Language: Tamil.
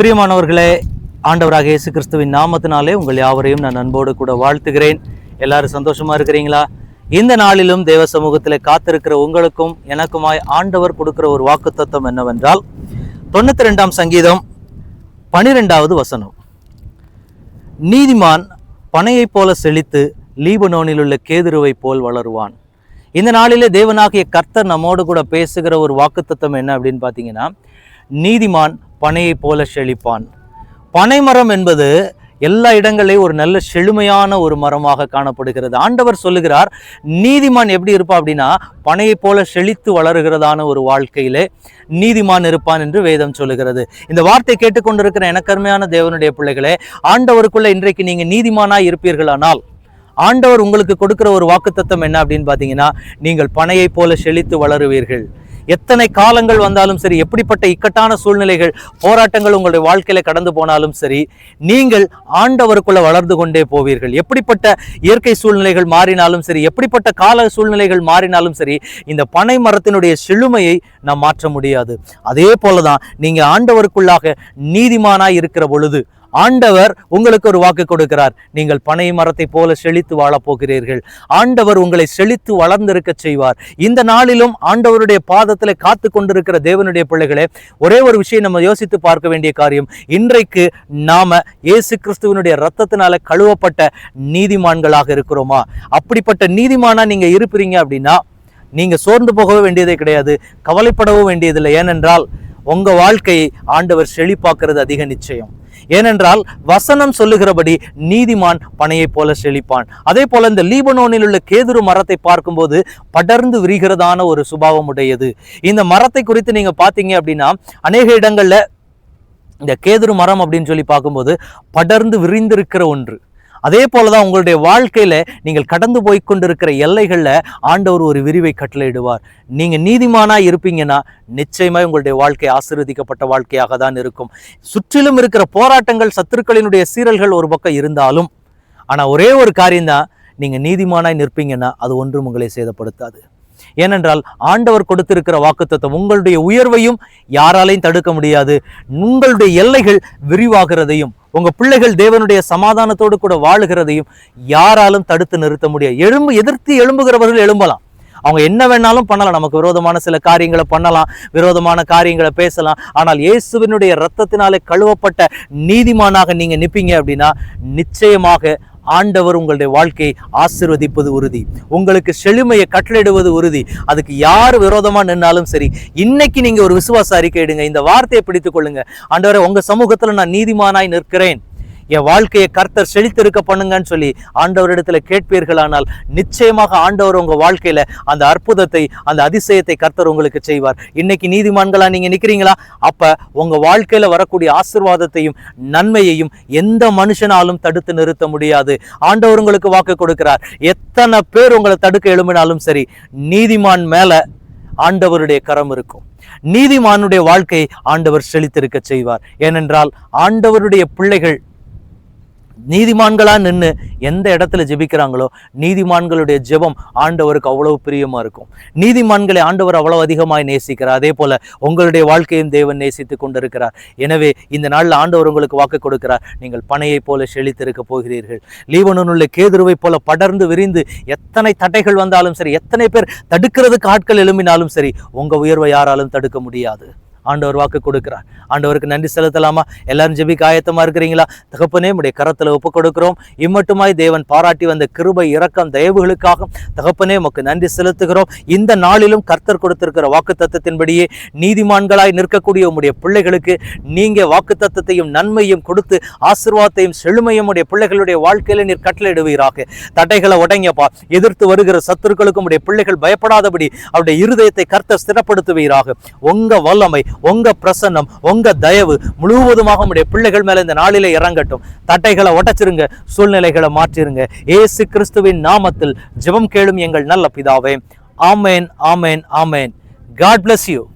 பிரியமானவர்களே ஆண்டவராக இயேசு கிறிஸ்துவின் நாமத்தினாலே உங்கள் யாவரையும் நான் அன்போடு கூட வாழ்த்துகிறேன். எல்லாரும் சந்தோஷமா இருக்கிறீங்களா? இந்த நாளிலும் தேவ சமூகத்தில் காத்திருக்கிற உங்களுக்கும் எனக்குமாய் ஆண்டவர் கொடுக்கிற ஒரு வாக்குத்தத்தம் என்னவென்றால் தொண்ணூத்தி ரெண்டாம் சங்கீதம் பனிரெண்டாவது வசனம். நீதிமான் பனையைப் போல செழித்து லீபனோனில் உள்ள கேதுருவைப் போல் வளருவான். இந்த நாளிலே தேவனாகிய கர்த்தர் நம்மோடு கூட பேசுகிற ஒரு வாக்குத்தத்தம் என்ன அப்படின்னு பார்த்தீங்கன்னா நீதிமான் பனையைப் போல செழிப்பான். பனைமரம் என்பது எல்லா இடங்களையும் ஒரு நல்ல செழுமையான ஒரு மரமாக காணப்படுகிறது. ஆண்டவர் சொல்லுகிறார் நீதிமான் எப்படி இருப்பான் அப்படின்னா பனையைப் போல செழித்து வளருகிறதான ஒரு வாழ்க்கையிலே நீதிமான் இருப்பான் என்று வேதம் சொல்லுகிறது. இந்த வார்த்தை கேட்டுக்கொண்டிருக்கிற எனக்கருமையான தேவனுடைய பிள்ளைகளே ஆண்டவருக்குள்ள இன்றைக்கு நீங்க நீதிமானாய் இருப்பீர்களானால் ஆண்டவர் உங்களுக்கு கொடுக்கிற ஒரு வாக்குத்தத்தம் என்ன அப்படின்னு பார்த்தீங்கன்னா நீங்கள் பனையைப் போல செழித்து வளருவீர்கள். எத்தனை காலங்கள் வந்தாலும் சரி எப்படிப்பட்ட இக்கட்டான சூழ்நிலைகள் போராட்டங்கள் உங்களுடைய வாழ்க்கையில கடந்து போனாலும் சரி நீங்கள் ஆண்டவருக்குள்ள வளர்ந்து கொண்டே போவீர்கள். எப்படிப்பட்ட இயற்கை சூழ்நிலைகள் மாறினாலும் சரி எப்படிப்பட்ட கால சூழ்நிலைகள் மாறினாலும் சரி இந்த பனை மரத்தினுடைய செழுமையை நாம் மாற்ற முடியாது. அதே போலதான் நீங்க ஆண்டவருக்குள்ளாக நீதிமானாய் இருக்கிற பொழுது ஆண்டவர் உங்களுக்கு ஒரு வாக்கு கொடுக்கிறார். நீங்கள் பனை மரத்தை போல செழித்து வாழப் போகிறீர்கள். ஆண்டவர் உங்களை செழித்து வளர்ந்திருக்க செய்வார். இந்த நாளிலும் ஆண்டவருடைய பாதத்தில் காத்து கொண்டிருக்கிற தேவனுடைய பிள்ளைகளே ஒரே ஒரு விஷயம் நம்ம யோசித்து பார்க்க வேண்டிய காரியம் இன்றைக்கு நாம இயேசு கிறிஸ்துவனுடைய ரத்தத்தினால கழுவப்பட்ட நீதிமான்களாக இருக்கிறோமா? அப்படிப்பட்ட நீதிமானா நீங்க இருப்பீங்க அப்படின்னா நீங்க சோர்ந்து போகவே வேண்டியதே கிடையாது கவலைப்படவும் வேண்டியதில்லை. ஏனென்றால் உங்க வாழ்க்கையை ஆண்டவர் செழிப்பாக்குறது அதிக நிச்சயம். ஏனென்றால் வசனம் சொல்லுகிறபடி நீதிமான் பனையைப் போல செழிப்பான். அதே போல இந்த லீபனோனில் உள்ள கேதுரு மரத்தை பார்க்கும்போது படர்ந்து விரிகிறதான ஒரு சுபாவம் உடையது. இந்த மரத்தை குறித்து நீங்க பார்த்தீங்க அப்படின்னா அநேக இடங்கள்ல இந்த கேதுரு மரம் அப்படின்னு சொல்லி பார்க்கும்போது படர்ந்து விரிந்திருக்கிற ஒன்று. அதே போல தான் உங்களுடைய வாழ்க்கையில் நீங்கள் கடந்து போய் கொண்டிருக்கிற எல்லைகளில் ஆண்டவர் ஒரு விரிவை கட்டளையிடுவார். நீங்கள் நீதிமானா இருப்பீங்கன்னா நிச்சயமாக உங்களுடைய வாழ்க்கை ஆசீர்வதிக்கப்பட்ட வாழ்க்கையாக தான் இருக்கும். சுற்றிலும் இருக்கிற போராட்டங்கள் சத்துருக்களினுடைய சீரல்கள் ஒரு பக்கம் இருந்தாலும் ஆனால் ஒரே ஒரு காரியம்தான் நீங்கள் நீதிமானாய் நிற்பீங்கன்னா அது ஒன்றும் உங்களை சேதப்படுத்தாது. ஏனென்றால் ஆண்டவர் கொடுத்திருக்கிற வாக்குத்தத்தம் உங்களுடைய உயர்வையும் யாராலையும் தடுக்க முடியாது. உங்களுடைய எல்லைகள் விரிவாகிறதையும் உங்கள் பிள்ளைகள் தேவனுடைய சமாதானத்தோடு கூட வாழுகிறதையும் யாராலும் தடுத்து நிறுத்த முடியாது. எழும்பு எதிர்த்து எழும்புகிறவர்கள் எழும்பலாம். அவங்க என்ன வேணாலும் பண்ணலாம். நமக்கு விரோதமான சில காரியங்களை பண்ணலாம் விரோதமான காரியங்களை பேசலாம். ஆனால் இயேசுவினுடைய ரத்தத்தினாலே கழுவப்பட்ட நீதிமானாக நீங்கள் நிற்பீங்க அப்படின்னா நிச்சயமாக ஆண்டவர் உங்களுடைய வாழ்க்கையை ஆசிர்வதிப்பது உறுதி. உங்களுக்கு செழுமையை கட்டளையிடுவது உறுதி. அதுக்கு யார் விரோதமாக நின்னாலும் சரி இன்னைக்கு நீங்கள் ஒரு விசுவாச அறிக்கை இடுங்க இந்த வார்த்தையை பிடித்துக் கொள்ளுங்க. ஆண்டவரை உங்கள் சமூகத்தில் நான் நீதிமானாய் நிற்கிறேன். என் வாழ்க்கையை கர்த்தர் செழித்திருக்க பண்ணுங்கன்னு சொல்லி ஆண்டவரிடத்துல கேட்பீர்களானால் நிச்சயமாக ஆண்டவர் உங்க வாழ்க்கையில அந்த அற்புதத்தை அந்த அதிசயத்தை கர்த்தர் உங்களுக்கு செய்வார். இன்னைக்கு நீதிமான்களா நீங்க நிக்கிறீங்களா? அப்ப உங்க வாழ்க்கையில வரக்கூடிய ஆசிர்வாதத்தையும் நன்மையையும் எந்த மனுஷனாலும் தடுத்து நிறுத்த முடியாது. ஆண்டவர் உங்களுக்கு வாக்கு கொடுக்கிறார். எத்தனை பேர் உங்களை தடுக்க எழும்பினாலும் சரி நீதிமான் மேல ஆண்டவருடைய கரம் இருக்கும். நீதிமானுடைய வாழ்க்கை ஆண்டவர் செழித்திருக்க செய்வார். ஏனென்றால் ஆண்டவருடைய பிள்ளைகள் நீதிமான்களாக நின்று எந்த இடத்துல ஜெபிக்கிறாங்களோ நீதிமான்களுடைய ஜெபம் ஆண்டவருக்கு அவ்வளவு பிரியமாக இருக்கும். நீதிமான்களை ஆண்டவர் அவ்வளவு அதிகமாக நேசிக்கிறார். அதே போல் உங்களுடைய வாழ்க்கையும் தேவன் நேசித்து கொண்டிருக்கிறார். எனவே இந்த நாளில் ஆண்டவர் உங்களுக்கு வாக்கு கொடுக்கிறார். நீங்கள் பனையைப் போல செழித்திருக்க போகிறீர்கள். லீவனுள்ள கேதுருவை போல படர்ந்து விரிந்து எத்தனை தடைகள் வந்தாலும் சரி எத்தனை பேர் தடுக்கிறதுக்கு ஆட்கள் எழும்பினாலும் சரி உங்கள் உயர்வை யாராலும் தடுக்க முடியாது. ஆண்டவர் வாக்கு கொடுக்கிறார். ஆண்டவருக்கு நன்றி செலுத்தலாமா? எல்லாரும் ஜெபிக்க ஆயத்தமாக இருக்கிறீங்களா? தகப்பனே உடைய கரத்தில் ஒப்பு கொடுக்கிறோம். இம்மட்டுமாய் தேவன் பாராட்டி வந்த கிருபை இரக்கம் தயவுகளுக்காக தகப்பனே உமக்கு நன்றி செலுத்துகிறோம். இந்த நாளிலும் கர்த்தர் கொடுத்திருக்கிற வாக்கு தத்துவத்தின்படியே நீதிமான்களாய் நிற்கக்கூடிய உம்முடைய பிள்ளைகளுக்கு நீங்கள் வாக்கு தத்துவத்தையும் நன்மையும் கொடுத்து ஆசிர்வாதத்தையும் செழுமையும் உடைய பிள்ளைகளுடைய வாழ்க்கையில் நீர் கட்டளையிடுவீராக. தடைகளை உடைங்கப்பா. எதிர்த்து வருகிற சத்துருக்களுக்கும் உடைய பிள்ளைகள் பயப்படாதபடி அவருடைய இருதயத்தை கர்த்தர் ஸ்திரப்படுத்துவீராக. உங்க வல்லமை உங்க பிரசன்னம் உங்க தயவு முழுவதுமாக உடைய பிள்ளைகள் மேல இந்த நாளில் இறங்கட்டும். தட்டைகளை உடைச்சிருங்க சூழ்நிலைகளை மாற்றிருங்க. ஏசு கிறிஸ்துவின் நாமத்தில் ஜெபம் கேளும் எங்கள் நல்ல பிதாவே. ஆமேன் ஆமேன் ஆமேன். God bless you